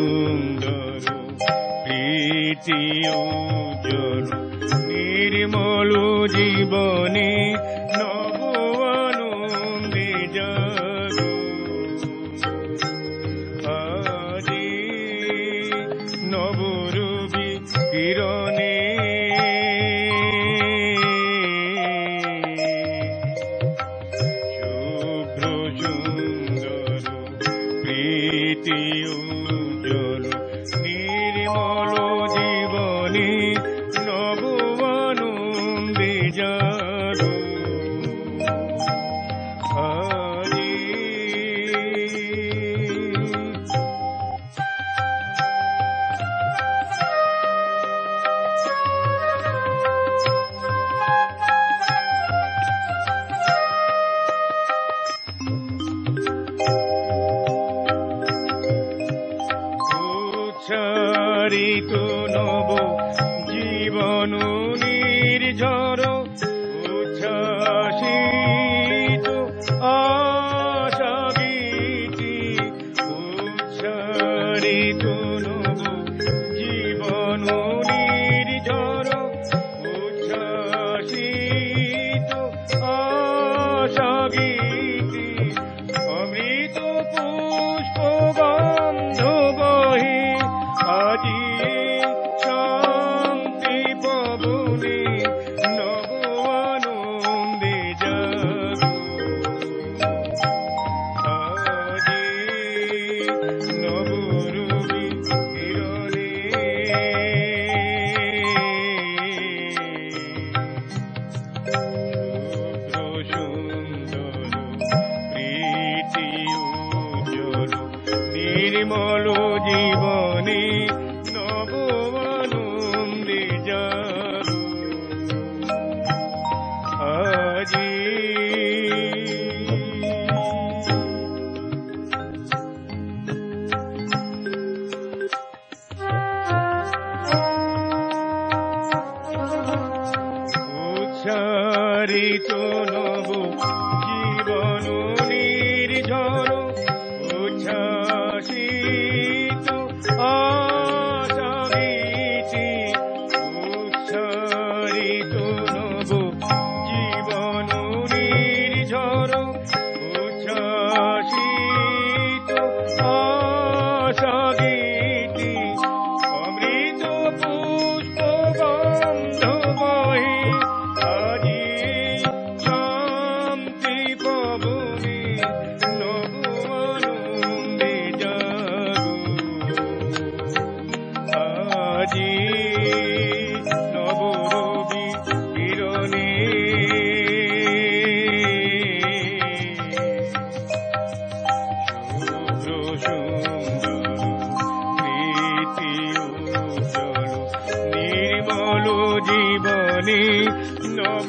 সুন্দর প্রীতি উজ্জ্বল নির্মল জীবনে নবরূপী কিরণ উচ্চারিত নব জীবন নির্ঝর উচ্ছ্বাসিত আশা গীতি উচ্চারিত নব জীবন নির্ঝর উচ্ছ্বাসিত গীতি অমৃত পুষ্প নির্মল জীবনে নব আনন্দে জাগো আজি। উচ্চারিত নব উজ্জ্বল নির্মল জীবনে নব